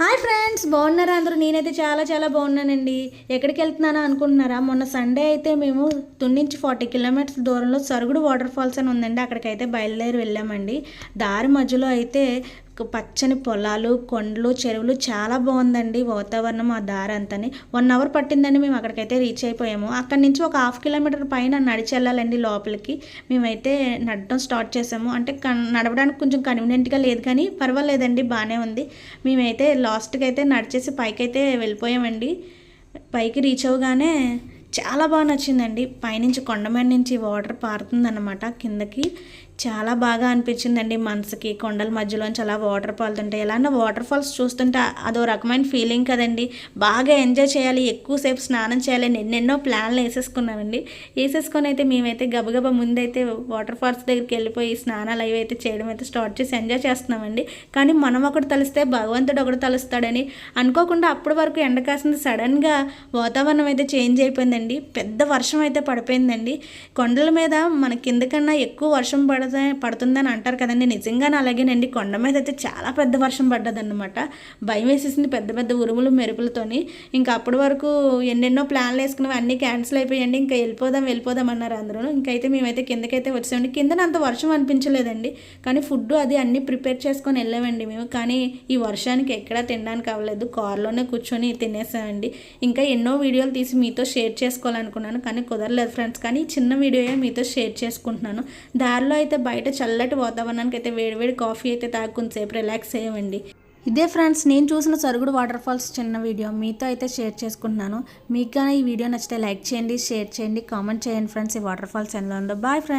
Hi friends బాగున్నారా అందరూ? నేనైతే చాలా చాలా బాగున్నానండి. ఎక్కడికి వెళ్తున్నానో అనుకుంటున్నారా? మొన్న సండే అయితే మేము తున్నించి ఫార్టీ కిలోమీటర్స్ దూరంలో సరుగుడు వాటర్ ఫాల్స్ అని ఉందండి. అక్కడికైతే బయలుదేరి వెళ్ళామండి. దారి మధ్యలో అయితే పచ్చని పొలాలు కొండలు చెరువులు చాలా బాగుందండి వాతావరణం ఆ దారి అంతని. వన్ అవర్ పట్టిందండి మేము అక్కడికైతే రీచ్ అయిపోయాము. అక్కడి నుంచి ఒక హాఫ్ కిలోమీటర్ పైన నడిచి వెళ్ళాలండి లోపలికి. మేమైతే నడటం స్టార్ట్ చేసాము. అంటే నడవడానికి కొంచెం కన్వీనియంట్గా లేదు కానీ పర్వాలేదండి బాగానే ఉంది. మేమైతే లాస్ట్కి అయితే నడిచేసి పైకి అయితే వెళ్ళిపోయామండి. పైకి రీచ్ అవ్వగానే చాలా బాగా నచ్చిందండి. పైనుంచి కొండ మీద నుంచి వాటర్ పారుతుందన్నమాట. కిందకి చాలా బాగా అనిపించిందండి మనసుకి. కొండల మధ్యలోంచి అలా వాటర్ పారుతుంటే ఎలాంటి వాటర్ ఫాల్స్ చూస్తుంటే అదో రకమైన ఫీలింగ్ కదండి. బాగా ఎంజాయ్ చేయాలి ఎక్కువసేపు స్నానం చేయాలి ఎన్నెన్నో ప్లాన్లు వేసేసుకున్నామండి. వేసేసుకొని అయితే మేమైతే గబగబా ముందైతే వాటర్ ఫాల్స్ దగ్గరికి వెళ్ళిపోయి స్నానాలు అవి అయితే చేయడం అయితే స్టార్ట్ చేసి ఎంజాయ్ చేస్తున్నామండి. కానీ మనం ఒకటి తలిస్తే భగవంతుడు ఒకటి తలుస్తాడని అనుకోకుండా అప్పటి వరకు ఎండ కాసింది సడన్గా వాతావరణం అయితే చేంజ్ అయిపోయిందండి. పెద్ద వర్షం అయితే పడిపోయిందండి. కొండల మీద మన కింద కన్నా ఎక్కువ వర్షం పడదా పడుతుందని అంటారు కదండి. నిజంగానే అలాగేనండి. కొండ మీద అయితే చాలా పెద్ద వర్షం పడ్డదన్నమాట. భయం వేసేసింది పెద్ద పెద్ద ఉరుములు మెరుపులతోని. ఇంకా అప్పటి వరకు ఎన్నెన్నో ప్లాన్లు వేసుకున్నవి అన్నీ క్యాన్సిల్ అయిపోయాయండి. ఇంకా వెళ్ళిపోదాం వెళ్ళిపోదాం అన్నారు అందరూ ఇంకైతే మేమైతే కిందకైతే వచ్చామండి. కిందన అంత వర్షం అనిపించలేదండి. కానీ ఫుడ్ అది అన్నీ ప్రిపేర్ చేసుకొని వెళ్ళామండి మేము. కానీ ఈ వర్షానికి ఎక్కడా తినడానికి అవ్వలేదు. కార్లోనే కూర్చొని తినేసామండి. ఇంకా ఎన్నో వీడియోలు తీసి మీతో షేర్ చేసి చేసుకోవాలనుకున్నాను కానీ కుదరలేదు ఫ్రెండ్స్. కానీ చిన్న వీడియోయే మీతో షేర్ చేసుకుంటున్నాను. దారిలో అయితే బయట చల్లటి వాతావరణానికి అయితే వేడివేడి కాఫీ అయితే తాగుకుని సేపు రిలాక్స్ అయ్యామండి ఇదే ఫ్రెండ్స్ నేను చూసిన సరుగుడు వాటర్ ఫాల్స్ చిన్న వీడియో మీతో అయితే షేర్ చేసుకుంటున్నాను. మీకు కానీ ఈ వీడియో నచ్చితే లైక్ చేయండి షేర్ చేయండి కామెంట్ చేయండి ఫ్రెండ్స్. ఈ వాటర్ ఫాల్స్ ఎలా ఉందో. Bye friends.